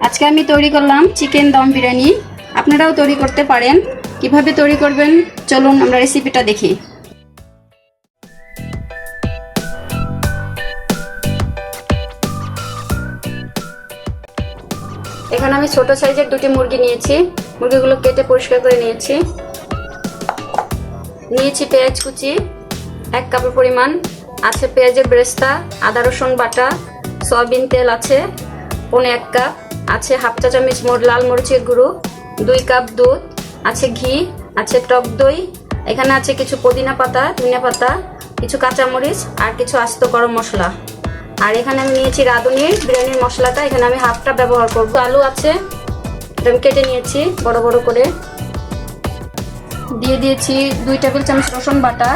আজকে আমি তৈরি করলাম চিকেন দম বিরিয়ানি। আপনারাও তৈরি করতে পারেন। কীভাবে তৈরি করবেন? চলুন আমরা রেসিপিটা দেখি। এখানে আমি ছোট সাইজের দুটি মুরগি নিয়েছি। মুরগিগুলো কেটে পরিষ্কার করে নিয়েছি। নিয়েছি পেঁয়াজ কুচি, এক কাপের পরিমাণ। আছে পেঁয়াজের ব্রেস্তা, আদা রসুন বাটা, সয়াবিন তেল আছে, পনে এক কাপ। আছে হাফ চা চামচ লাল মরিচের গুঁড়ো, দুই কাপ দুধ, আছে ঘি, আছে টক দই, এখানে আছে কিছু পুদিনা পাতা, ধনিয়া পাতা, কিছু কাঁচামরিচ আর কিছু আস্ত গরম মশলা। আর এখানে আমি নিয়েছি রাঁধুনির বিরিয়ানির মশলাটা, এখানে আমি হাফটা ব্যবহার করব। আলু আছে আমি কেটে নিয়েছি বড় বড় করে। দিয়ে দিয়েছি দুই টেবিল চামচ রসুন বাটা,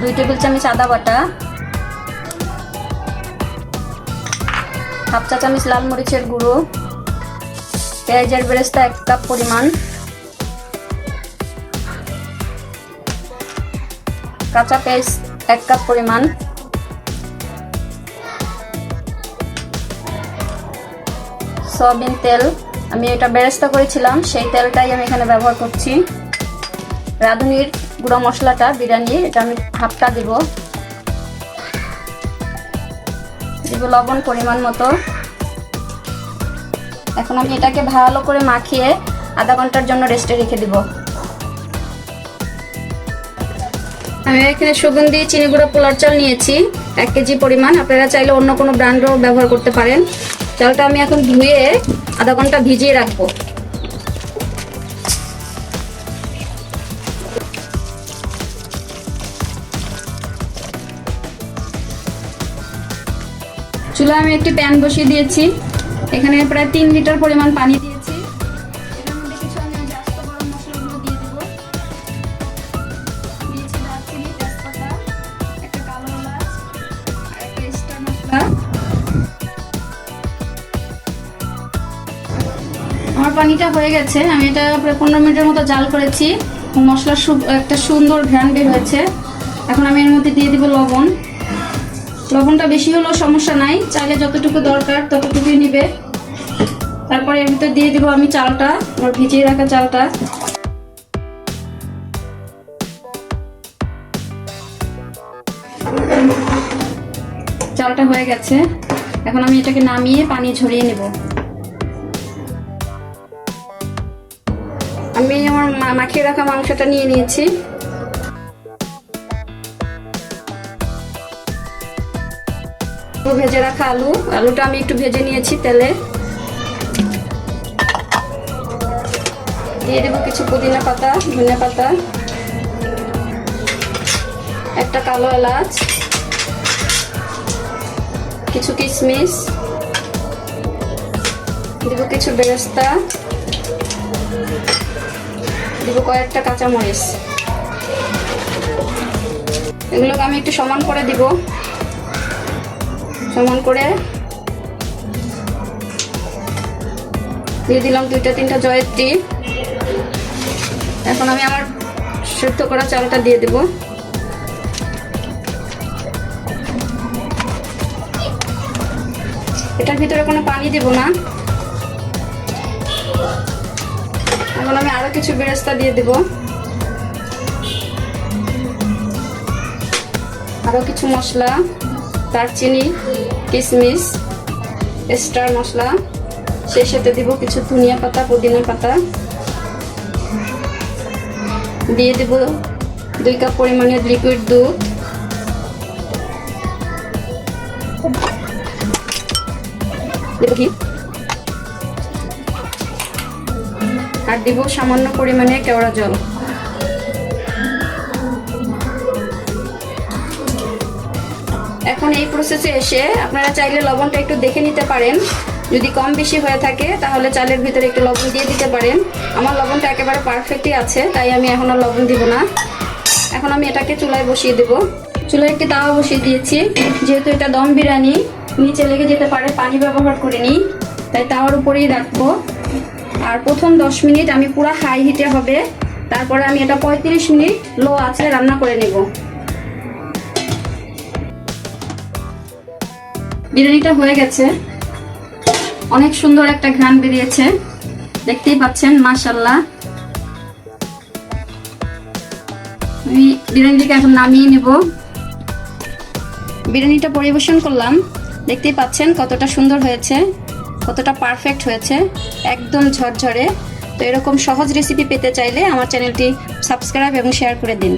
দুই টেবিল চামচ আদা বাটা হাফ চা চামচ লাল মরিচের গুঁড়ো, পেঁয়াজের বেরেস্তা এক কাপ পরিমাণ, কাঁচা পেঁয়াজ এক কাপ পরিমাণ, সয়াবিন তেল। আমি এটা বেরেস্তা করেছিলাম, সেই তেলটাই আমি এখানে ব্যবহার করছি। রাঁধুনির গুঁড়ো মশলাটা, বিরিয়ানি, এটা আমি হাফটা দেব। দেব লবণ পরিমাণ মতো। এখন আমি এটাকে ভালো করে মাখিয়ে আধা ঘণ্টার জন্য রেস্টে রেখে দিব। আমি এখানে সুগন্ধি, চিনি গুঁড়া, পোলার চাল নিয়েছি, এক কেজি পরিমাণ। আপনারা চাইলে অন্য কোনো ব্র্যান্ডও ব্যবহার করতে পারেন। চালটা আমি এখন ধুয়ে আধা ঘণ্টা ভিজিয়ে রাখব। চুলা আমি একটি প্যান বসিয়ে দিয়েছি। এখানে প্রায় তিন লিটার পরিমাণ পানি দিয়েছি। আমার পানিটা হয়ে গেছে। আমি এটা প্রায় পনেরো মিনিটের মতো জাল করেছি। মশলার একটা সুন্দর ঘ্রাণ হয়েছে। এখন আমি এর মধ্যে দিয়ে দিব লবণ। লবণটা বেশি হলেও সমস্যা নাই। চাইলে যতটুকু দরকার ততটুকুই নিবে। তারপরে এর ভিতরে দিয়ে দিব আমি চালটা, আমার ভিজিয়ে রাখা চালটা। চালটা হয়ে গেছে। এখন আমি এটাকে নামিয়ে পানি ঝরিয়ে নেব। আমি আমার মাখিয়ে রাখা মাংসটা নিয়ে নিয়েছি। ভেজে রাখা আলু। আলুটা আমি একটু ভেজে নিয়েছি তেলে। দিয়ে দেবো কিছু পুদিনা পাতা, ধনিয়া পাতা, একটা কালো এলাচ, কিছু কিশমিশ, দিব কিছু বেরেস্তা, দিব কয়েকটা কাঁচামরিচ। এগুলোকে আমি একটু সমান করে দিব। সমান করে দিয়ে দিলাম দুইটা, তিনটা জয়ত্রী এখন আমি আমার সেদ্ধ করা চালটা দিয়ে দেব। এটার ভিতরে কোনো পানি দেব না। এখন আমি আরও কিছু বেরেস্তা দিয়ে দেব। আরও কিছু মশলা। দারচিনি কিশমিশ স্টার মশলা, সেই সাথে দিব কিছু ধনিয়া পাতা, পুদিনা পাতা। দিয়ে দেব দুই কাপ পরিমাণের লিকুইড দুধ। আর দিব সামান্য পরিমাণে কেওড়া জল। এখন এই প্রসেসে এসে আপনারা চাইলে লবণটা একটু দেখে নিতে পারেন। যদি কম বেশি হয়ে থাকে, তাহলে চালের ভিতরে একটু লবণ দিয়ে দিতে পারেন। আমার লবণটা একেবারে পারফেক্টই আছে, তাই আমি এখন আর লবণ দিব না। এখন আমি এটাকে চুলায় বসিয়ে দেব। চুলায় একটি তাওয়া বসিয়ে দিয়েছি। যেহেতু এটা দম বিরিয়ানি নিচে লেগে যেতে পারে পানি ব্যবহার করে নিই। তাই তাওয়ার উপরেই রাখব। আর প্রথম দশ মিনিট আমি পুরো হাই হিটে হবে। তারপরে আমি এটা পঁয়ত্রিশ মিনিট লো আছে রান্না করে নেব। বিরিয়ানিটা হয়ে গেছে। অনেক সুন্দর একটা ঘ্রাণ বেরিয়েছে। দেখতেই পাচ্ছেন মাশাল্লাহ আমি বিরিয়ানিটাকে এখন নামিয়ে নেব। বিরিয়ানিটা পরিবেশন করলাম। দেখতেই পাচ্ছেন কতটা সুন্দর হয়েছে, কতটা পারফেক্ট হয়েছে, একদম ঝরঝরে। তো এরকম সহজ রেসিপি পেতে চাইলে আমার চ্যানেলটি সাবস্ক্রাইব এবং শেয়ার করে দিন।